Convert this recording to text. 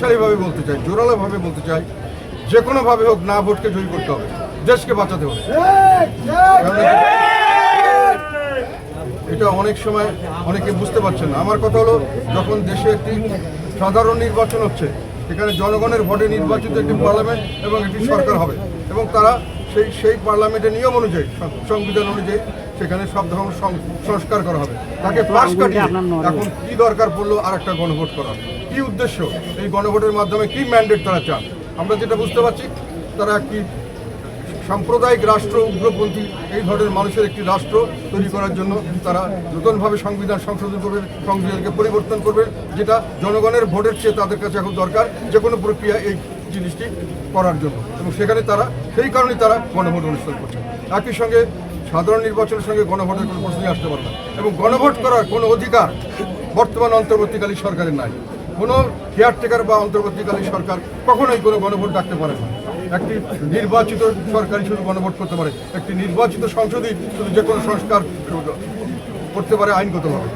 শক্তিশালীভাবে বলতে চাই জোরালোভাবে বলতে চাই যে কোনোভাবে হোক না ভোটকে জয়ী করতে হবে দেশকে বাঁচাতে হবে। এটা অনেক সময় অনেকে বুঝতে পারছেন না। আমার কথা হলো যখন দেশে একটি সাধারণ নির্বাচন হচ্ছে সেখানে জনগণের ভোটে নির্বাচিত একটি পার্লামেন্ট এবং একটি সরকার হবে এবং তারা সেই সেই পার্লামেন্টের নিয়ম অনুযায়ী সংবিধান অনুযায়ী সেখানে সব ধরনের সংস্কার করা হবে। তাকে পাশ কাটিয়ে এখন কি দরকার পড়ল আর একটা গণভোট করা কি উদ্দেশ্য এই গণভোটের মাধ্যমে কি ম্যান্ডেট তারা চান? আমরা যেটা বুঝতে পারছি, তারা একটি সাম্প্রদায়িক রাষ্ট্র, উগ্রপন্থী, এই ধরনের মানুষের একটি রাষ্ট্র তৈরি করার জন্য তারা নতুনভাবে সংবিধান সংশোধন করবে, সংবিধানকে পরিবর্তন করবেন যেটা জনগণের ভোটের চেয়ে তাদের কাছে এখন দরকার যে কোনো প্রক্রিয়া এই জিনিসটি করার জন্য। এবং সেখানে তারা, সেই কারণেই তারা গণভোট অনুষ্ঠান করছে। একই সঙ্গে সাধারণ নির্বাচনের সঙ্গে গণভোটের কোনো প্রশ্নই আসতে পারে না। এবং গণভোট করার কোনো অধিকার বর্তমান অন্তর্বর্তীকালীন সরকারের নাই। কোনো কেয়ারটেকার বা অন্তর্বর্তীকালীন সরকার কখনোই কোনো গণভোট ডাকতে পারে না। একটি নির্বাচিত সরকারই শুধু গণভোট করতে পারে। একটি নির্বাচিত সংসদই শুধু যে কোনো সংস্কার করতে পারে আইনগতভাবে।